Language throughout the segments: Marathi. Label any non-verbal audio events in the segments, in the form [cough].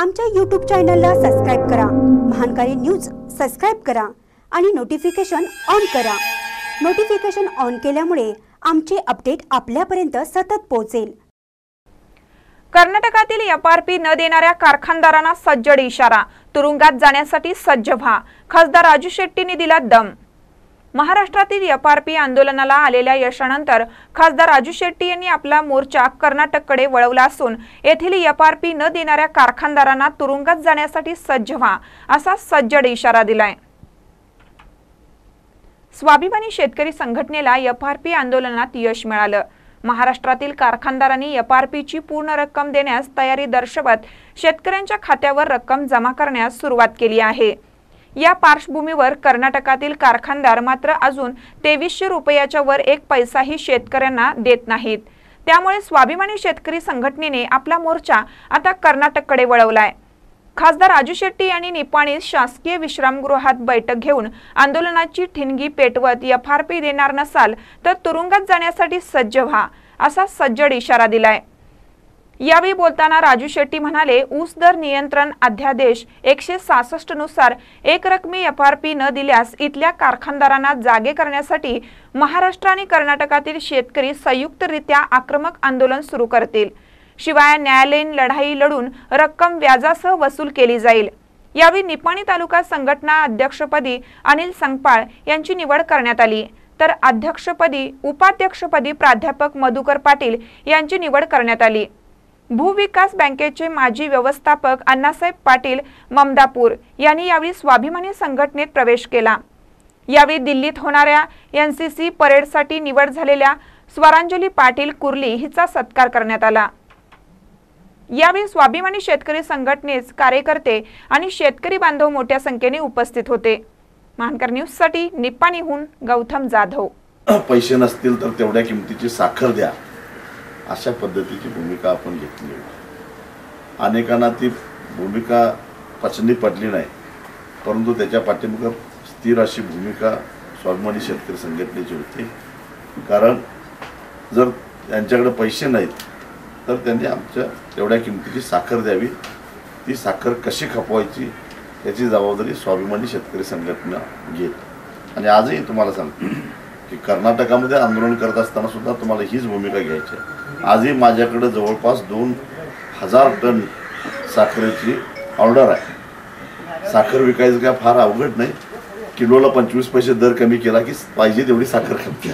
आमच्या यूट्यूब चॅनलला सबस्क्राईब करा. महानकारी न्यूज सबस्क्राईब करा आणि नोटिफिकेशन ऑन करा. नोटिफिकेशन ऑन केल्यामुळे आमचे अपडेट आपल्यापर्यंत सतत पोहोचेल. कर्नाटकातील एफआरपी न देणाऱ्या कारखानदारांना सज्जड इशारा. तुरुंगात जाण्यासाठी सज्ज व्हा. खासदार राजू शेट्टींनी दिला दम. महाराष्ट्रातील एफ आर पी आंदोलनाला आलेल्या यशानंतर खासदार राजू शेट्टी यांनी आपला मोर्चा कर्नाटककडे वळवला असून येथील एफ आर पी न देणाऱ्या कारखानदारांना तुरुंगात जाण्यासाठी सज्ज व्हा असा सज्जड इशारा दिलाय. स्वाभिमानी शेतकरी संघटनेला एफ आर पी आंदोलनात यश मिळालं. महाराष्ट्रातील कारखानदारांनी एफ आर पीची पूर्ण रक्कम देण्यास तयारी दर्शवत शेतकऱ्यांच्या खात्यावर रक्कम जमा करण्यास सुरुवात केली आहे. या पार्श्वभूमीवर कर्नाटकातील कारखानदार मात्र अजून तेवीसशे रुपयाच्या वर एक पैसाही शेतकऱ्यांना देत नाहीत. त्यामुळे स्वाभिमानी शेतकरी संघटनेने आपला मोर्चा आता कर्नाटककडे वळवलाय. खासदार राजू शेट्टी यांनी निपाणीत शासकीय विश्रामगृहात बैठक घेऊन आंदोलनाची ठिणगी पेटवत एफआरपी देणार नसाल तर तुरुंगात जाण्यासाठी सज्ज व्हा असा सज्जड इशारा दिलाय. यावेळी बोलताना राजू शेट्टी म्हणाले ऊस दर नियंत्रण अध्यादेश एकशे सासष्टनुसार एक रकमी पी न दिल्यास इथल्या कारखानदारांना जागे करण्यासाठी महाराष्ट्र आणि कर्नाटकातील शेतकरी संयुक्तरित्या आक्रमक आंदोलन सुरू करतील. शिवाय न्यायालयीन लढाई लढून रक्कम व्याजासह वसूल केली जाईल. यावेळी निपाणी तालुका संघटना अध्यक्षपदी अनिल संगपाळ यांची निवड करण्यात आली. तर अध्यक्षपदी उपाध्यक्षपदी प्राध्यापक मधुकर पाटील यांची निवड करण्यात आली. भूविकास बँकेचे माजी व्यवस्थापक अण्णासाहेब पाटील ममदापूर यांनी यावेळी स्वाभिमानी संघटनेत प्रवेश केला. यावेळी दिल्लीत होणाऱ्या एन सी सी परेडसाठी निवड झालेल्या स्वरांजली पाटील कुर्ली हिचा सत्कार करण्यात आला. यावेळी स्वाभिमानी शेतकरी संघटनेचे कार्यकर्ते आणि शेतकरी बांधव मोठ्या संख्येने उपस्थित होते. महानकर न्यूजसाठी निप्पाणीहून गौतम जाधव. पैसे नसतील तर तेवढ्या किमतीची साखर द्या. अशा पद्धतीची भूमिका आपण घेतली होती. अनेकांना ती भूमिका पचनी पडली नाही परंतु त्याच्या पाठीमागं स्थिर अशी भूमिका स्वाभिमानी शेतकरी संघटनेची होती. कारण जर त्यांच्याकडे पैसे नाहीत तर त्यांनी आमच्या तेवढ्या किमतीची साखर द्यावी. ती साखर कशी खपवायची याची जबाबदारी स्वाभिमानी शेतकरी संघटना घेत. आणि आजही तुम्हाला सांगतो. की कर्नाटकामध्ये आंदोलन करत असताना सुद्धा तुम्हाला हीच भूमिका घ्यायची आहे. आजही माझ्याकडे जवळपास दोन हजार टन साखरेची ऑर्डर आहे. साखर विकायचं काय फार अवघड नाही. किलोला पंचवीस पैसे दर कमी केला की पाहिजे तेवढी साखर खपते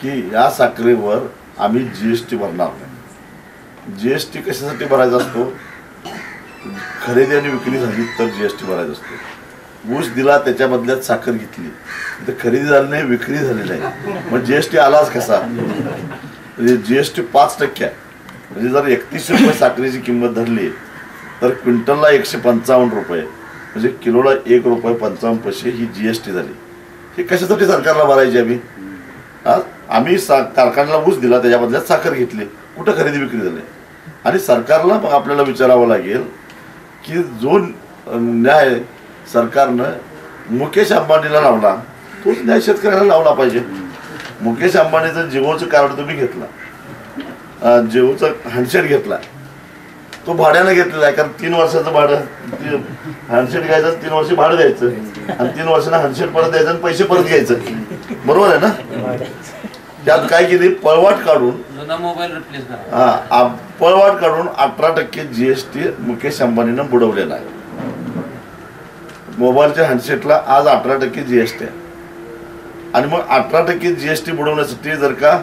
की या साखरेवर आम्ही जी एस टी भरणार नाही. जी एस टी कशासाठी भरायचा असतो? खरेदी आणि विक्री झाली तर जी एस टी भरायचा असतो. ऊस दिला त्याच्या बदल्यात साखर घेतली. तर खरेदी झाली नाही विक्री झाली नाही. मग जी एस टी आलाच कसा? म्हणजे जी एस टी पाच टक्के म्हणजे जर एकतीस रुपये साखरेची किंमत धरली तर क्विंटलला एकशे पंचावन्न रुपये. म्हणजे किलोला एक रुपये पंचावन्न पैसे ही जी एस टी झाली. हे कशासाठी सरकारला भरायची आम्ही? आज आम्ही सा कारखान्याला ऊस दिला त्याच्या बदल्यात साखर घेतली. कुठं खरेदी विक्री झाली? आणि सरकारला मग आपल्याला विचारावं लागेल की जो न्याय सरकारनं मुकेश अंबानीला लावला. तोच न्याय शेतकऱ्याला लावला पाहिजे. मुकेश अंबानीचं जिओचं कार्ड तुम्ही घेतला. जिओचं हँडसेट घेतला. तो भाड्यानं घेतलेला आहे कारण तीन वर्षाचं भाडं हँडसेट घ्यायचं तीन वर्ष भाडं द्यायचं. आणि तीन वर्षानं हँडसेट परत द्यायचं आणि पैसे परत घ्यायचं. बरोबर आहे ना? त्यात काय केली? पळवाट काढून मोबाईल हा पळवाट काढून अठरा टक्के जीएसटी मुकेश अंबानीनं बुडवलेला आहे. मोबाईलच्या हँडसेटला आज अठरा टक्के जीएसटी आहे. आणि मग अठरा टक्के जीएसटी बुडवण्यासाठी जर का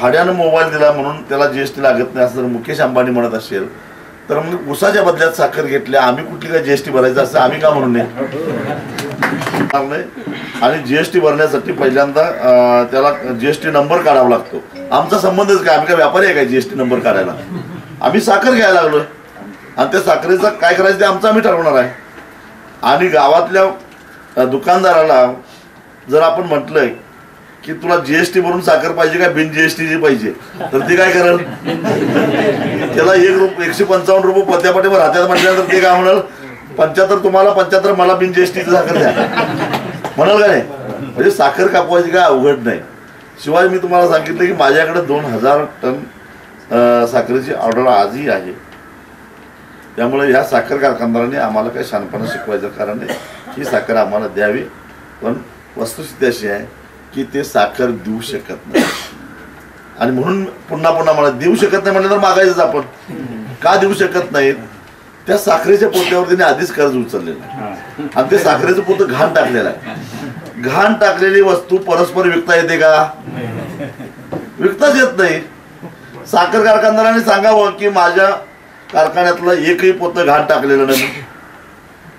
भाड्यानं मोबाईल दिला म्हणून त्याला जीएसटी लागत नाही असं जर मुकेश अंबानी म्हणत असेल तर मग उसाच्या बदल्यात साखर घेतल्या आम्ही कुठली काय जीएसटी भरायचं असं आम्ही का म्हणून नाही आणि जीएसटी भरण्यासाठी पहिल्यांदा त्याला जीएसटी नंबर काढावा लागतो. आमचा संबंधच काय? आम्ही काय व्यापारी आहे काय जीएसटी नंबर काढायला? आम्ही साखर घ्यायला लागलो आणि त्या साखरेचा काय करायचं ते आमचं आम्ही ठरवणार आहे. आणि गावातल्या दुकानदाराला जर आपण म्हटलंय की तुला जीएसटी भरून साखर पाहिजे का बिन जीएसटीची पाहिजे तर ते काय करेल? त्याला एक रुप एकशे पंचावन्न रुपये पत्यापाठीवर हातात म्हटल्यानंतर ते काय म्हणाल? पंच्याहत्तर तुम्हाला पंच्याहत्तर मला बिन जीएसटीची साखर द्या. म्हणाल का नाही? म्हणजे साखर कापवायची काय अवघड नाही. शिवाय मी तुम्हाला सांगितलं की माझ्याकडे दोन हजार टन साखरेची ऑर्डर आजही आहे. त्यामुळे ह्या साखर कारखानदारांनी आम्हाला काही शानपणा शिकवायचं कारण नाही. ही साखर आम्हाला द्यावी पण वस्तुस्थिती अशी आहे की ते साखर देऊ शकत नाही. आणि म्हणून पुन्हा पुन्हा मला देऊ शकत नाही म्हणलं तर मागायचंच आपण. का देऊ शकत नाहीत? त्या साखरेच्या पोत्यावर त्यांनी आधीच कर्ज उचललेलं आहे. आणि ते साखरेचं पोतं घाण टाकलेलं आहे. घाण टाकलेली वस्तू परस्पर विकता येते का? विकताच येत नाही साखर कारखानदारांनी सांगावं की माझ्या कारखान्यातलं एकही पोतं घाण टाकलेलं नाही.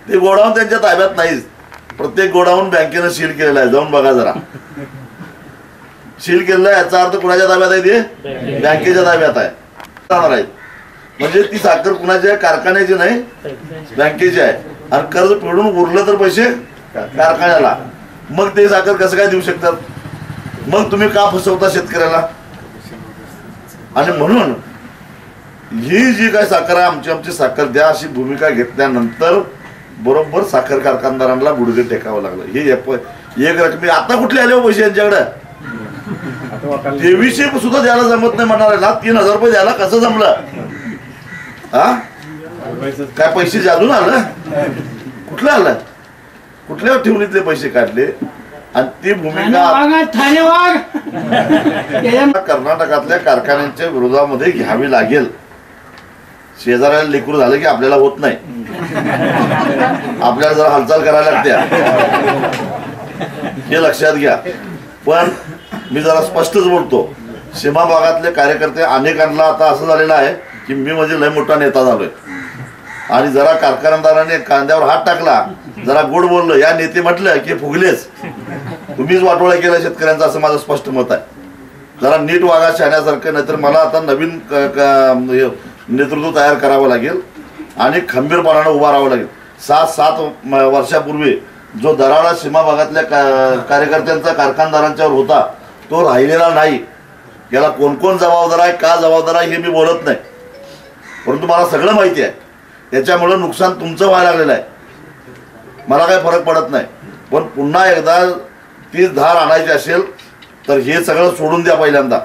ते गोडाऊन त्यांच्या ताब्यात नाहीच प्रत्येक गोडाऊन बँकेनं सील केलेलं आहे. जाऊन बघा जरा. सील केलेलं आहे. याचा अर्थ कुणाच्या ताब्यात आहे ते? बँकेच्या. ताब्यात आहे. जाणार आहेत म्हणजे ती साखर कुणाची आहे कारखान्याची नाही. बँकेची आहे. आणि कर्ज फेडून उरलं तर पैसे कारखान्याला. मग ते साखर कसं काय देऊ शकतात? मग तुम्ही का फसवता शेतकऱ्याला? आणि म्हणून ही जी काय साखर आहे आमची आमची साखर द्या अशी भूमिका घेतल्यानंतर बरोबर साखर कारखानदारांना गुडघे टेकावं लागलं. हे एक एक रकमी आता कुठले आले हो पैसे यांच्याकडे? तेवीसशे सुद्धा द्यायला जमत नाही म्हणाले. ना तीन हजार रुपये द्यायला कसं जमलं? हा? काय पैसे जादून आलं? कुठलं आलं? कुठल्या ठेवणीतले पैसे काढले? आणि ती भूमिका [laughs] कर्नाटकातल्या कारखान्यांच्या विरोधामध्ये घ्यावी लागेल. शेजाऱ्याला लेकरू झालं की आपल्याला होत नाही. आपल्याला जरा हालचाल करायला लागत्या. हे लक्षात घ्या. पण मी जरा स्पष्टच बोलतो. सीमा भागातले कार्यकर्ते अनेकांना आता असं झालेलं आहे की मी म्हणजे लय मोठा नेता झालोय. आणि जरा कारखानदाराने कांद्यावर हात टाकला जरा गोड बोललं या नेते म्हटलं की फुगलेच. तुम्हीच वाटोळा केला शेतकऱ्यांचा असं माझं स्पष्ट मत आहे. जरा नीट वागा शाण्यासारखं नाहीतर मला आता नवीन नेतृत्व तयार करावं लागेल आणि खंबीरपणानं उभा राहावं लागेल. सात सात म- वर्षापूर्वी जो दराडा सीमा भागातल्या का- कार्यकर्त्यांचा कारखानदारांच्यावर होता तो राहिलेला नाही. याला कोण कोण जबाबदार आहे का जबाबदार आहे हे मी बोलत नाही. परंतु मला सगळं माहिती आहे. त्याच्यामुळं नुकसान तुमचं व्हायला लागलेलं आहे. मला काही फरक पडत नाही. पण पुन्हा एकदा ती धार आणायची असेल तर हे सगळं सोडून द्या पहिल्यांदा.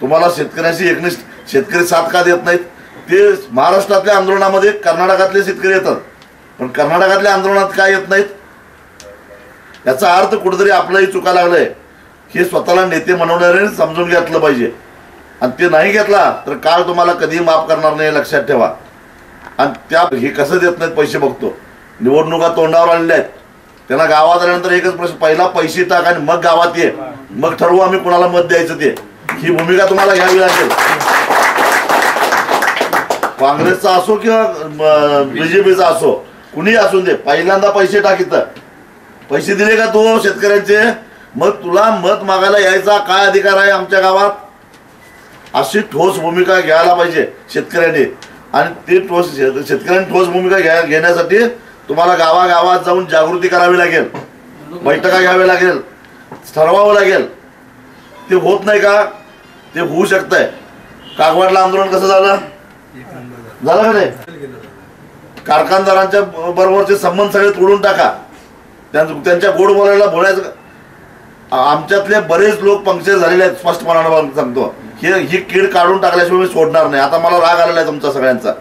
तुम्हाला शेतकऱ्यांशी एकनिष्ठ शेतकरी साथ का देत नाहीत? ते महाराष्ट्रातल्या आंदोलनामध्ये कर्नाटकातले शेतकरी येतात. पण कर्नाटकातल्या आंदोलनात काय येत नाहीत? याचा अर्थ कुठेतरी आपलाही चुका लागलंय. हे स्वतःला नेते म्हणवणारे समजून घेतलं पाहिजे. आणि ते नाही घेतला तर काळ तुम्हाला कधीही माफ करणार नाही लक्षात ठेवा. आणि त्या हे कसं देत नाहीत पैसे बघतो. निवडणुका तोंडावर आलेल्या आहेत. त्यांना गावात आल्यानंतर एकच प्रश्न पहिला पैसे टाक आणि मग गावात ये. मग ठरवू आम्ही कुणाला मत द्यायचं ते. ही भूमिका तुम्हाला घ्यावी लागेल. काँग्रेसचा असो किंवा बीजेपीचा असो कुणी असू दे पहिल्यांदा पैसे टाकित पैसे दिले का तू शेतकऱ्यांचे? मग तुला मत मागायला यायचा काय अधिकार आहे आमच्या गावात? अशी ठोस भूमिका घ्यायला पाहिजे शेतकऱ्यांनी. आणि ती ठोस शेतकऱ्यांनी ठोस भूमिका घ्या घेण्यासाठी तुम्हाला गावागावात जाऊन जागृती करावी लागेल. बैठका घ्यावी लागेल. ठरवावं लागेल. ते होत नाही का? ते होऊ शकतंय. कागवाडला आंदोलन कसं झालं? झाला का नाही? कारखानदारांच्या बरोबरचे संबंध सगळे तोडून टाका. त्यांच्या गोड बोलायला बोलायचं आमच्यातले बरेच लोक पंक्चर झालेले आहेत स्पष्टपणाने सांगतो. हे ही कीड काढून टाकल्याशिवाय मी सोडणार नाही. आता मला राग आलेला आहे तुमचा सगळ्यांचा.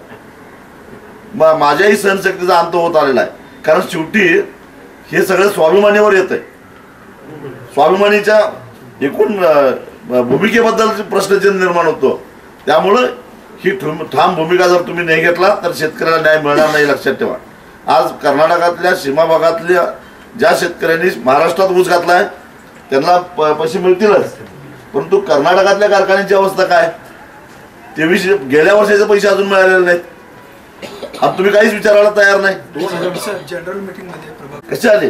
माझ्याही सहनशक्तीचा अंत होत आलेला आहे. कारण शेवटी हे सगळं स्वाभिमानीवर येत आहे स्वाभिमानीच्या एकूण भूमिकेबद्दल प्रश्नचिन्ह निर्माण होतो त्यामुळं ही ठुम- भूमिका जर तुम्ही नाही घेतला तर शेतकऱ्याला न्याय मिळणार नाही लक्षात ठेवा. आज कर्नाटकातल्या सीमा भागातल्या ज्या शेतकऱ्यांनी महाराष्ट्रात ऊस घातलाय त्यांना प- पैसे मिळतीलच. परंतु कर्नाटकातल्या कारखान्यांची अवस्था काय? तेवीस गेल्या वर्षाचे पैसे अजून मिळालेले नाहीत. आणि तुम्ही काहीच विचारायला तयार नाही. जनरल मीटिंगमध्ये कसे आले?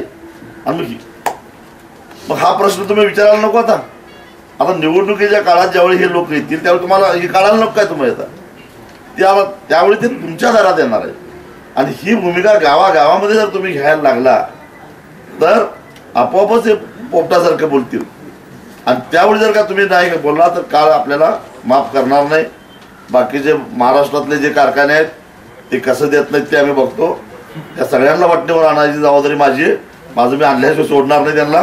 आणि मग ही- प्रश्न तुम्ही विचारायला नको आता. आता निवडणुकीच्या काळात ज्यावेळी हे लोक येतील त्यावेळी तुम्हाला हे काढायला नको काय तुम्ही आता? त्या त्यावेळी ते तुमच्या दारात येणार आहे आणि ही भूमिका गावागावामध्ये जर तुम्ही घ्यायला लागला तर आपोआपच हे पोपटासारखं बोलतील. आणि त्यावेळी जर का तुम्ही नाही बोलला तर काळ आपल्याला माफ करणार नाही. बाकीचे महाराष्ट्रातले जे कारखाने आहेत ते कसं देत नाहीत ते आम्ही बघतो. त्या सगळ्यांना वाटणीवर आणायची जबाबदारी माझी माझं मी आणल्याशिवाय सोडणार नाही त्यांना.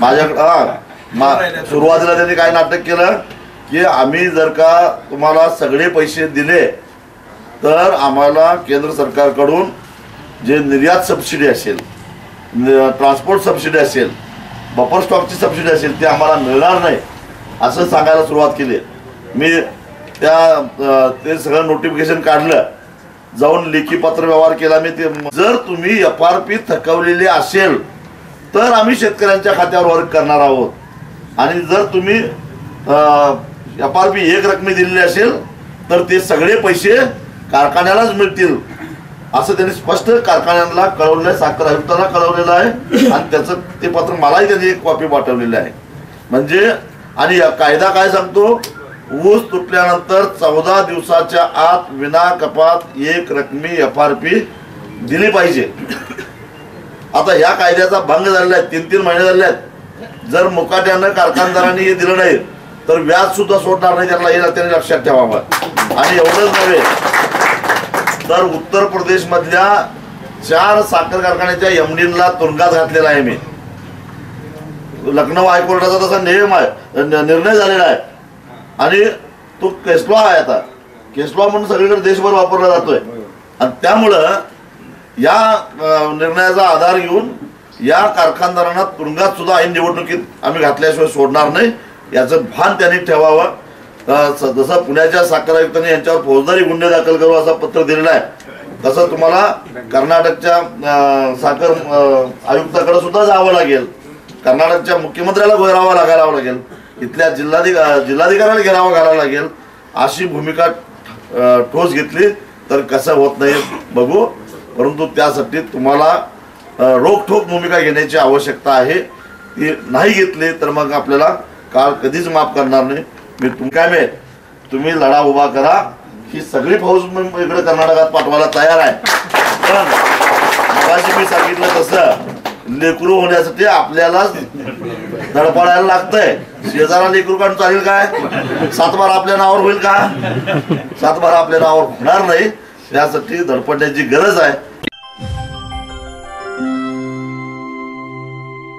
माझ्याकडे हा मा- सुरुवातीला त्यांनी काय नाटक केलं की आम्ही जर का तुम्हाला सगळे पैसे दिले तर आम्हाला केंद्र सरकारकडून जे निर्यात सबसिडी असेल ट्रान्सपोर्ट सबसिडी असेल बफर स्टॉकची सबसिडी असेल ती आम्हाला मिळणार नाही असं सांगायला सुरुवात केली. मी त्या ते सगळं नोटिफिकेशन काढलं. जाऊन लेखी पत्र व्यवहार केला. मी ते जर तुम्ही एफ आर पी थकवलेली असेल तर आम्ही शेतकऱ्यांच्या खात्यावर वर्क करणार आहोत. आणि जर तुम्ही एफ आर पी एक रकमी दिलेली असेल तर ते सगळे पैसे कारखान्यालाच मिळतील. असं त्यांनी स्पष्ट कारखान्यांना कळवलेलं आहे साखर आयुक्तांना कळवलेलं आहे. आणि त्याचं ते पत्र मलाही त्यांनी एक कॉपी पाठवलेली आहे. म्हणजे आणि कायदा काय सांगतो? ऊस तुटल्यानंतर चौदा दिवसाच्या आत विना कपात एक रकमी एफ आर पी दिली पाहिजे. आता या कायद्याचा भंग झालेला आहे तीन तीन महिने झाले आहेत. जर मुकाट्यानं कारखानदारांनी हे दिलं नाही तर व्याज सुद्धा सोडणार नाही त्यांना हे त्यांनी लक्षात ठेवावं. आणि एवढंच नव्हे तर उत्तर प्रदेश मधल्या चार साखर कारखान्याच्या एमडीला तुरुंगात घातलेला आहे मी. लखनौ हायकोर्टाचा तसा नियम आहे निर्णय झालेला आहे. आणि तो केसलॉ आहे आता. केसलॉ म्हणून सगळीकडे देशभर वापरला जातोय. आणि त्यामुळं या निर्णयाचा आधार घेऊन या कारखानदारांना तुरुंगात सुद्धा ऐन निवडणुकीत आम्ही घातल्याशिवाय सोडणार नाही. याचं भान त्यांनी ठेवावं. जसं पुण्याच्या साखर आयुक्तांनी यांच्यावर फौजदारी गुन्हे दाखल करू असं पत्र दिलेलं आहे तसं तुम्हाला कर्नाटकच्या साखर आयुक्ताकडे सुद्धा जावं लागेल. कर्नाटकच्या मुख्यमंत्र्याला घेरावा लागायला लागेल. इथल्या जिल्हाधिका जिल्हाधिकाऱ्याला घेरावा घालावा लागेल. अशी भूमिका ठोस घेतली तर कसं होत नाही बघू. परंतु त्यासाठी तुम्हाला रोखठोक भूमिका घेण्याची आवश्यकता आहे. ती नाही घेतली तर मग आपल्याला काळ कधीच माफ करणार नाही. मी तुम काय तुम्ही लढा उभा करा. ही सगळी फौज इकडे कर्नाटकात पाठवायला तयार आहे. पण मगाशी मी सांगितलं तसं लेकरू होण्यासाठी आपल्याला धडपडायला लागतंय. शेजारा लेकरू काढून चालेल काय? सातबार आपल्या नावावर होईल का? सातबार आपल्या नावावर होणार नाही. त्यासाठी धडपडण्याची गरज आहे.